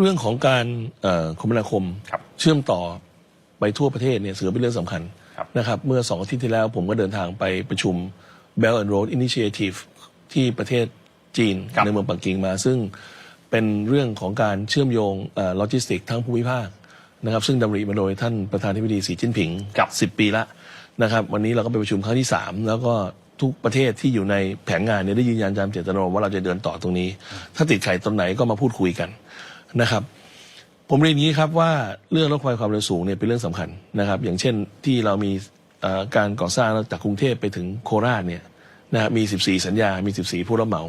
เรื่องของการเอ่อคมนาคมครับเชื่อมต่อไปทั่วประเทศเนี่ยถือเป็นเรื่องสำคัญครับนะครับเมื่อสองอาทิตย์ที่แล้วผมก็เดินทางไปประชุม Belt and Road Initiative ที่ประเทศจีนครับในเมืองปักกิ่งมา ซึ่งเป็นเรื่องของการเชื่อมโยงโลจิสติกทั้งภูมิภาคนะครับซึ่งดำริมาโดยท่านประธานาธิบดีสีจิ้นผิงครับสิบปีละนะครับวันนี้เราก็ไปประชุมครั้งที่สามแล้วก็ทุกประเทศที่อยู่ในแผนงานเนี่ยได้ยืนยันตามเจตนารมณ์ว่าเราจะเดินต่อตรงนี้ ถ้าติดไข่ตรงไหนก็มาพูดคุยกัน นะครับ ผมเรียนอย่างนี้ครับว่าเรื่องรถไฟความเร็วสูงเนี่ยเป็นเรื่องสำคัญนะครับ อย่างเช่นที่เรามีเอ่อการก่อสร้างจากกรุงเทพไปถึงโคราชเนี่ยนะฮะมี 14 สัญญา มี 14 ผู้รับเหมา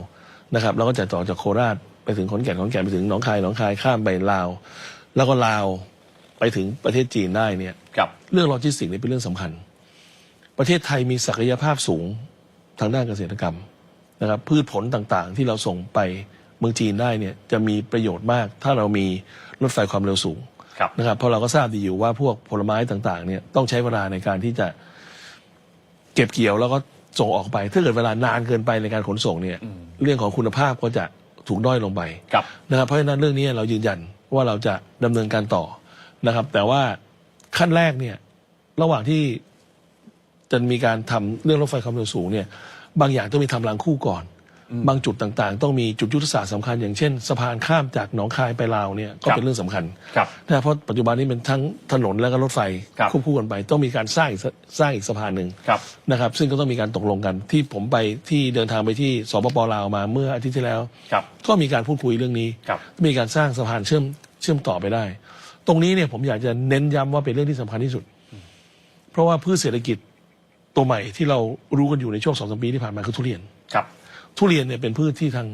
นะครับแล้วก็จะต่อจากโคราชไปถึงขอนแก่นขอนแก่นไปถึงหนองคายหนองคายข้ามไปลาว แล้วก็ลาวไปถึงประเทศจีนได้เนี่ยครับเรื่องโลจิสติกส์นี่เป็นเรื่องสำคัญ ประเทศไทยมีศักยภาพสูงทางด้านเกษตรกรรมนะครับ พืชผลต่างๆ ที่เราส่งไป เมืองจีนได้เนี่ยจะมีประโยชน์มาก ถ้าเรามีรถไฟความเร็วสูงครับนะครับเพราะเราก็ทราบดีอยู่ว่าพวกผลไม้ต่างๆเนี่ยต้องใช้เวลาในการที่จะเก็บเกี่ยวแล้วก็ส่งออกไป ถ้าเกิดเวลานานเกินไปในการขนส่งเนี่ยเรื่องของคุณภาพก็จะถูกด้อยลงไปครับนะครับเพราะฉะนั้นเรื่องนี้เรายืนยันว่าเราจะดำเนินการต่อนะครับ แต่ว่าขั้นแรกเนี่ยระหว่างที่จะมีการทำเรื่องรถไฟความเร็วสูงเนี่ยบางอย่างต้องมีทำรางคู่ก่อน บางจุดต่างๆ ต้องมีจุดยุทธศาสตร์สำคัญอย่างเช่นสะพานข้ามจากหนองคายไปลาวเนี่ยก็ครับเป็นเรื่องสำคัญครับนะเพราะปัจจุบันนี้เป็นทั้งถนนและก็รถไฟครับควบคู่กันไป ต้องมีการสร้างอีกสสร้างอีกสะพานหนึ่งครับ นะครับ ซึ่งก็ต้องมีการตกลงกันที่ผมไปที่เดินทางไปที่สปปลาวมาเมื่ออาทิตย์ที่แล้ว ครับ ก็มีการพูดคุยเรื่องนี้ ครับ มีการสร้างสะพานเชื่อมเชื่อมต่อไปได้ ตรงนี้เนี่ยผมอยากจะเน้นย้ำว่าเป็นเรื่องที่สำคัญที่สุด เพราะว่าพืชเศรษฐกิจตัวใหม่ที่เรารู้กันอยู่ในช่วงสองสามปีที่ผ่านมาคือทุเรียน ครับ ทุเรียนเนี่ยเป็นพืชที่ทาง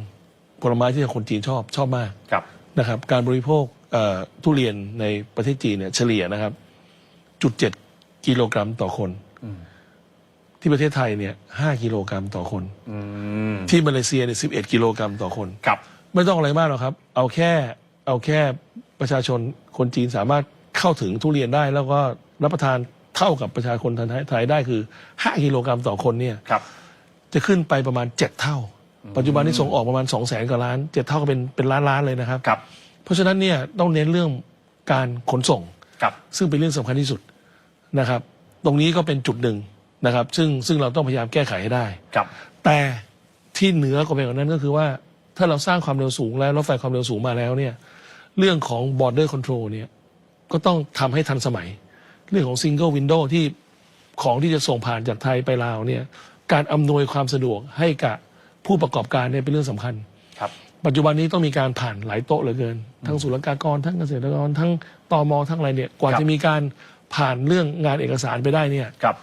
ผลไม้ที่ทางคนจีนชอบชอบมากครับ นะครับ การบริโภคเอ่อทุเรียนในประเทศจีนเนี่ยเฉลี่ยนะครับจุดเจ็ดกิโลกรัมต่อคนที่ประเทศไทยเนี่ยห้ากิโลกรัมต่อคน อืมที่มาเลเซียเนี่ยสิบเอ็ดกิโลกรัมต่อคน ครับ ไม่ต้องอะไรมากหรอกครับ เอาแค่เอาแค่ประชาชนคนจีนสามารถเข้าถึงทุเรียนได้ แล้วก็รับประทานเท่ากับประชาชนไทยได้คือ 5 กิโลกรัมต่อคนเนี่ยครับ จะขึ้นไปประมาณ 7 เท่า ปัจจุบันนี้ส่งออกประมาณ2 0 0แสนกว่าล้าน 7 เท่าก็เป็นเป็นล้านล้านๆเลยนะครับ ครับ เพราะฉะนั้นเนี่ยต้องเน้นเรื่องการขนส่ง ครับ ซึ่งเป็นเรื่องสำคัญที่สุดนะครับ ตรงนี้ก็เป็นจุดหนึ่งนะครับ ซึ่งซึ่งเราต้องพยายามแก้ไขให้ได้ ครับ แต่ที่เหนือกว่าไปกว่านั้นก็คือว่าถ้าเราสร้างความเร็วสูงแล้วรถไฟความเร็วสูงมาแล้วเนี่ยเรื่องของ border control เนี่ยก็ต้องทำให้ทันสมัย เรื่องของ single window ที่ของที่จะส่งผ่านจากไทยไปลาวเนี่ย การอำนวยความสะดวกให้กับผู้ประกอบการเนี่ยเป็นเรื่องสำคัญ ครับ ปัจจุบันนี้ต้องมีการผ่านหลายโต๊ะเหลือเกิน ทั้งศุลกากร ทั้งเกษตรกร ทั้งตมทั้งอะไรเนี่ย กว่าครับ จะมีการผ่านเรื่องงานเอกสารไปได้เนี่ย ครับ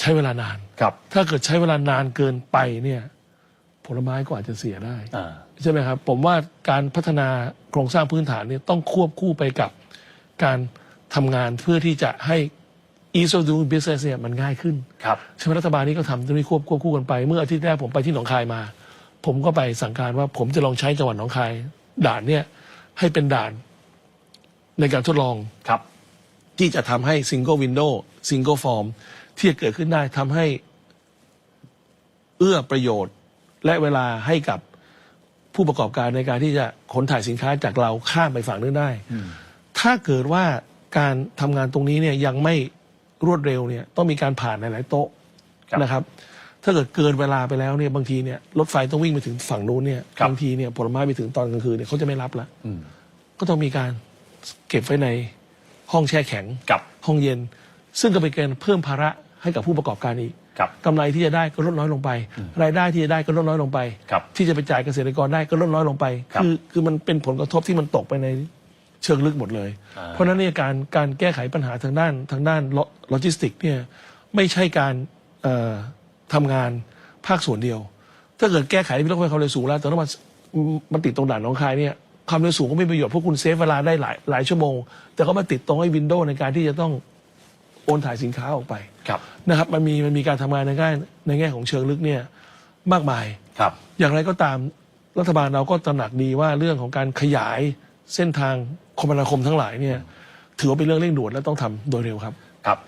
ใช้เวลานาน ครับถ้าเกิดใช้เวลานานเกินไปเนี่ย ผลไม้ก็อาจจะเสียได้ อ่าใช่ไหมครับ ผมว่าการพัฒนาโครงสร้างพื้นฐานเนี่ยต้องควบคู่ไปกับการทำงานเพื่อที่จะให้ ease of doing business เนี่ยมันง่ายขึ้นครับใช่ไหมรัฐบาลนี้ก็ทำตรงนี้ควบควบคู่กันไป เมื่ออาทิตย์แรกผมไปที่หนองคายมา ผมก็ไปสั่งการว่าผมจะลองใช้จังหวัดหนองคาย ด่านเนี่ยให้เป็นด่านในการทดลองครับ ที่จะทำให้ single window single form ที่จะเกิดขึ้นได้ทำให้เอื้อประโยชน์ และเวลาให้กับผู้ประกอบการในการที่จะขนถ่ายสินค้าจากเราข้ามไปฝั่งนู้นได้ ถ้าเกิดว่าการทำงานตรงนี้เนี่ยยังไม่ รวดเร็วเนี่ยต้องมีการผ่านหลาย ๆ โต๊ะครับนะครับ ถ้าเกิดเกินเวลาไปแล้วเนี่ยบางทีเนี่ยรถไฟต้องวิ่งไปถึงฝั่งนู้นเนี่ยครับ บางทีเนี่ยผลไม้ไปถึงตอนกลางคืนเนี่ยเขาจะไม่รับละอืมก็ต้องมีการเก็บไว้ในห้องแช่แข็งครับห้องเย็น ซึ่งก็เป็นการเพิ่มภาระให้กับผู้ประกอบการอีกครับ กำไรที่จะได้ก็ลดน้อยลงไป รายได้ที่จะได้ก็ลดน้อยลงไป ครับที่จะไปจ่ายเกษตรกรได้ก็ลดน้อยลงไปครับ อคือมันเป็นผลกระทบที่มันตกไปใน เชิงลึกหมดเลยอ่าเพราะฉะนั้นเนี่ยการการแก้ไขปัญหาทางด้านทางด้านโลจิสติกเนี่ยไม่ใช่การเอ่อทำงานภาคส่วนเดียว ถ้าเกิดแก้ไขที่รถไฟความเร็วสูงแล้วแต่ต้องมามันติดตรงด่านหน้องคายเนี่ยความเร็วสูงก็ไม่มีประโยชน์เพราะคุณเซฟเวลาได้หลายหลายชั่วโมง แต่ก็มาติดตรงไอ้วินโดว์ในการที่จะต้องโอนถ่ายสินค้าออกไปครับนะครับมันมีมันมีการทำงานในแง่ในแง่ของเชิงลึกเนี่ยมากมายครับ อย่างไรก็ตามรัฐบาลเราก็ตระหนักดีว่าเรื่องของการขยาย เส้นทางคมนาคมทั้งหลายเนี่ยถือว่าเป็นเรื่องเร่งด่วนและต้องทำโดยเร็วครับครับ